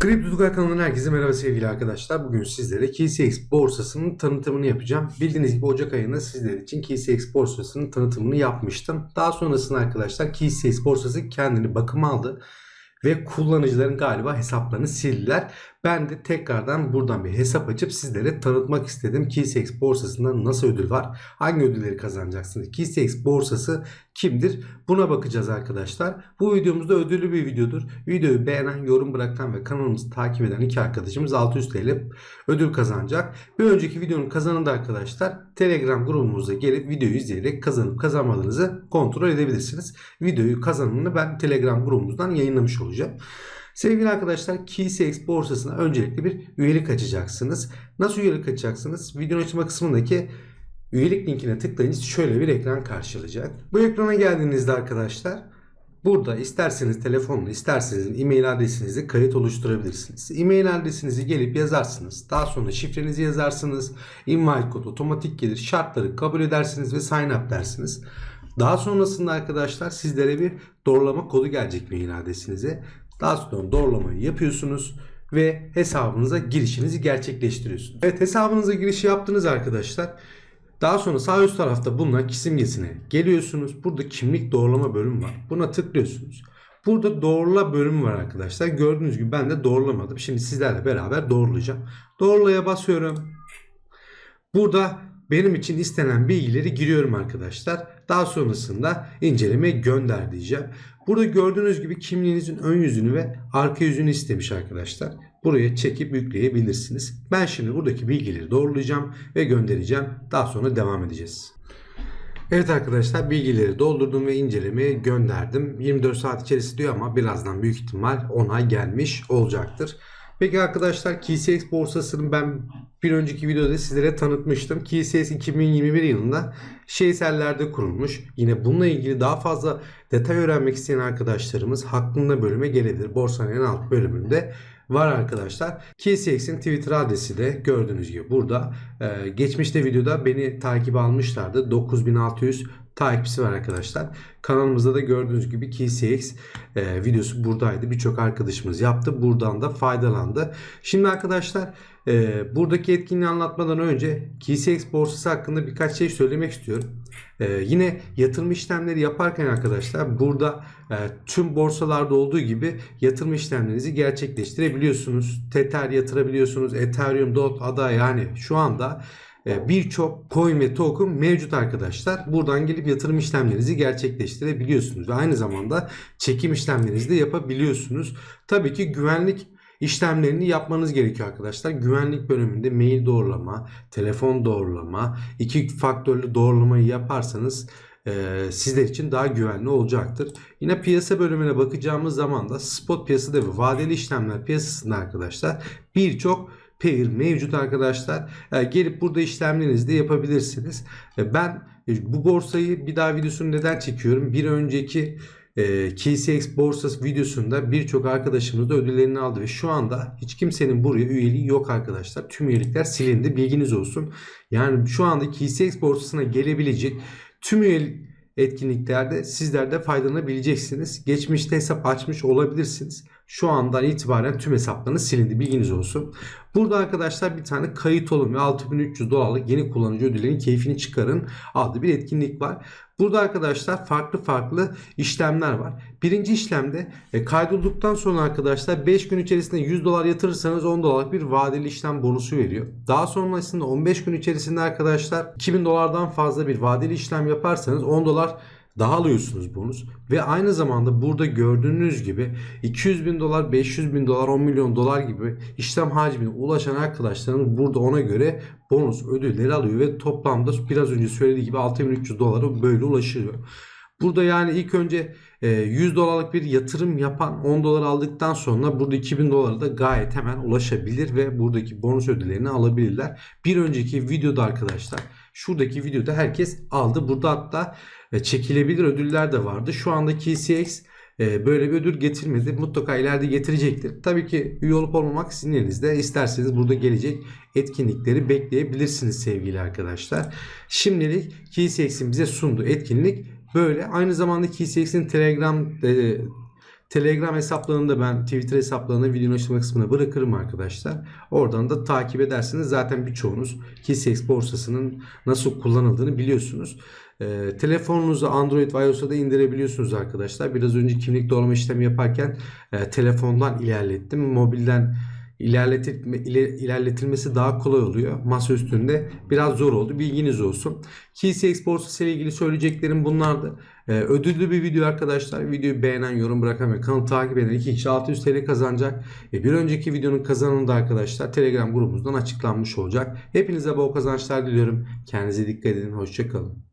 Kripto Tugay kanalından herkese merhaba sevgili arkadaşlar. Bugün sizlere KCX borsasının tanıtımını yapacağım. Bildiğiniz gibi Ocak ayında sizler için KCX borsasının tanıtımını yapmıştım. Daha sonrasında arkadaşlar KCX borsası kendini bakıma aldı ve kullanıcıların galiba hesaplarını sildiler. Ben de tekrardan buradan bir hesap açıp sizlere tanıtmak istedim. KCX borsasında nasıl ödül var? Hangi ödülleri kazanacaksınız? KCX borsası kimdir? Buna bakacağız arkadaşlar. Bu videomuzda ödüllü bir videodur. Videoyu beğenen, yorum bırakan ve kanalımızı takip eden iki arkadaşımız 600 TL ödül kazanacak. Bir önceki videonun kazanını da arkadaşlar Telegram grubumuza gelip videoyu izleyerek kazanıp kazanmadığınızı kontrol edebilirsiniz. Videoyu kazanımını ben Telegram grubumuzdan yayınlamış olacağım. Sevgili arkadaşlar KeyCX borsasına öncelikle bir üyelik açacaksınız. Nasıl üyelik açacaksınız? Videonun açma kısmındaki üyelik linkine tıklayınca şöyle bir ekran karşılayacak. Bu ekrana geldiğinizde arkadaşlar burada isterseniz telefonla isterseniz e-mail adresinizi kayıt oluşturabilirsiniz. E-mail adresinizi gelip yazarsınız. Daha sonra şifrenizi yazarsınız. Invite kod otomatik gelir. Şartları kabul edersiniz ve sign up dersiniz. Daha sonrasında arkadaşlar sizlere bir doğrulama kodu gelecek mail adresinize. Daha sonra doğrulamayı yapıyorsunuz ve hesabınıza girişinizi gerçekleştiriyorsunuz. Evet hesabınıza girişi yaptınız arkadaşlar. Daha sonra sağ üst tarafta bulunan simgesine geliyorsunuz. Burada kimlik doğrulama bölümü var. Buna tıklıyorsunuz. Burada doğrula bölümü var arkadaşlar. Gördüğünüz gibi ben de doğrulamadım. Şimdi sizlerle beraber doğrulayacağım. Doğrulaya basıyorum. Burada benim için istenen bilgileri giriyorum arkadaşlar. Daha sonrasında inceleme gönder diyeceğim. Burada gördüğünüz gibi kimliğinizin ön yüzünü ve arka yüzünü istemiş arkadaşlar. Buraya çekip yükleyebilirsiniz. Ben şimdi buradaki bilgileri doğrulayacağım ve göndereceğim. Daha sonra devam edeceğiz. Evet arkadaşlar bilgileri doldurdum ve incelemeye gönderdim. 24 saat içerisinde diyor ama birazdan büyük ihtimal onay gelmiş olacaktır. Peki arkadaşlar KCX borsasını ben bir önceki videoda sizlere tanıtmıştım. KCX 2021 yılında Şeyseller'de kurulmuş. Yine bununla ilgili daha fazla detay öğrenmek isteyen arkadaşlarımız hakkında bölüme gelebilir. Borsanın en alt bölümünde var arkadaşlar. KCX'in Twitter adresi de gördüğünüz gibi burada. Ee, geçmişte videoda beni takip almışlardı. 9600 takipçisi var arkadaşlar. Kanalımızda da gördüğünüz gibi KCX e, videosu buradaydı. Birçok arkadaşımız yaptı. Buradan da faydalandı. Şimdi arkadaşlar e, buradaki etkinliği anlatmadan önce KCX borsası hakkında birkaç şey söylemek istiyorum. E, yine yatırım işlemleri yaparken arkadaşlar burada e, tüm borsalarda olduğu gibi yatırım işlemlerinizi gerçekleştirebiliyorsunuz. Tether yatırabiliyorsunuz. Ethereum, DOT, ADA yani şu anda birçok coin ve token mevcut arkadaşlar. Buradan gelip yatırım işlemlerinizi gerçekleştirebiliyorsunuz ve aynı zamanda çekim işlemlerinizi de yapabiliyorsunuz. Tabii ki güvenlik işlemlerini yapmanız gerekiyor arkadaşlar. Güvenlik bölümünde mail doğrulama, telefon doğrulama, iki faktörlü doğrulamayı yaparsanız e, sizler için daha güvenli olacaktır. Yine piyasa bölümüne bakacağımız zaman da spot piyasada ve vadeli işlemler piyasasında arkadaşlar birçok pair mevcut arkadaşlar. E, gelip burada işlemlerinizi de yapabilirsiniz. E, ben e, bu borsayı bir daha videosunu neden çekiyorum? Bir önceki e, KCX borsası videosunda birçok arkadaşımız da ödüllerini aldı ve şu anda hiç kimsenin buraya üyeliği yok arkadaşlar. Tüm üyelikler silindi. Bilginiz olsun. Yani şu anda KCX borsasına gelebilecek tüm üyelik etkinliklerde sizler de faydalanabileceksiniz. Geçmişte hesap açmış olabilirsiniz. Şu andan itibaren tüm hesaplarınız silindi. Bilginiz olsun. Burada arkadaşlar bir tane kayıt olun ve 6300 dolarlık yeni kullanıcı ödüllerinin keyfini çıkarın adlı bir etkinlik var. Burada arkadaşlar farklı farklı işlemler var. Birinci işlemde e, kaydolduktan sonra arkadaşlar 5 gün içerisinde 100 dolar yatırırsanız 10 dolarlık bir vadeli işlem bonusu veriyor. Daha sonrasında 15 gün içerisinde arkadaşlar 2000 dolardan fazla bir vadeli işlem yaparsanız 10 dolar daha alıyorsunuz bonus. Ve aynı zamanda burada gördüğünüz gibi 200 bin dolar, 500 bin dolar, 10 milyon dolar gibi işlem hacmine ulaşan arkadaşlarımız burada ona göre bonus ödülleri alıyor ve toplamda biraz önce söylediği gibi 6300 dolara böyle ulaşıyor. Burada yani ilk önce 100 dolarlık bir yatırım yapan 10 dolar aldıktan sonra burada 2000 dolara da gayet hemen ulaşabilir ve buradaki bonus ödüllerini alabilirler. Bir önceki videoda arkadaşlar şuradaki videoda herkes aldı. Burada hatta çekilebilir ödüller de vardı. Şu andaki KCX böyle bir ödül getirmedi. Mutlaka ileride getirecektir. Tabii ki üye olup olmamak sizin elinizde. İsterseniz burada gelecek etkinlikleri bekleyebilirsiniz sevgili arkadaşlar. Şimdilik KCX'in bize sunduğu etkinlik böyle. Aynı zamanda KCX'in Telegram e, Telegram hesaplarını da ben Twitter hesaplarını videonun açıklama kısmına bırakırım arkadaşlar. Oradan da takip edersiniz. Zaten birçoğunuz KeySex borsasının nasıl kullanıldığını biliyorsunuz. Ee, telefonunuzu Android ve iOS'a da indirebiliyorsunuz arkadaşlar. Biraz önce kimlik doğrulama işlemi yaparken e, telefondan ilerlettim. Mobilden ilerletilme, iler- ilerletilmesi daha kolay oluyor. Masa üstünde biraz zor oldu. Bilginiz olsun. KeySex borsası ile ilgili söyleyeceklerim bunlardı. Ee, ödüllü bir video arkadaşlar. Videoyu beğenen, yorum bırakan ve kanalı takip eden iki kişi 600 TL kazanacak. Ve bir önceki videonun kazananı da arkadaşlar Telegram grubumuzdan açıklanmış olacak. Hepinize bol kazançlar diliyorum. Kendinize dikkat edin. Hoşçakalın.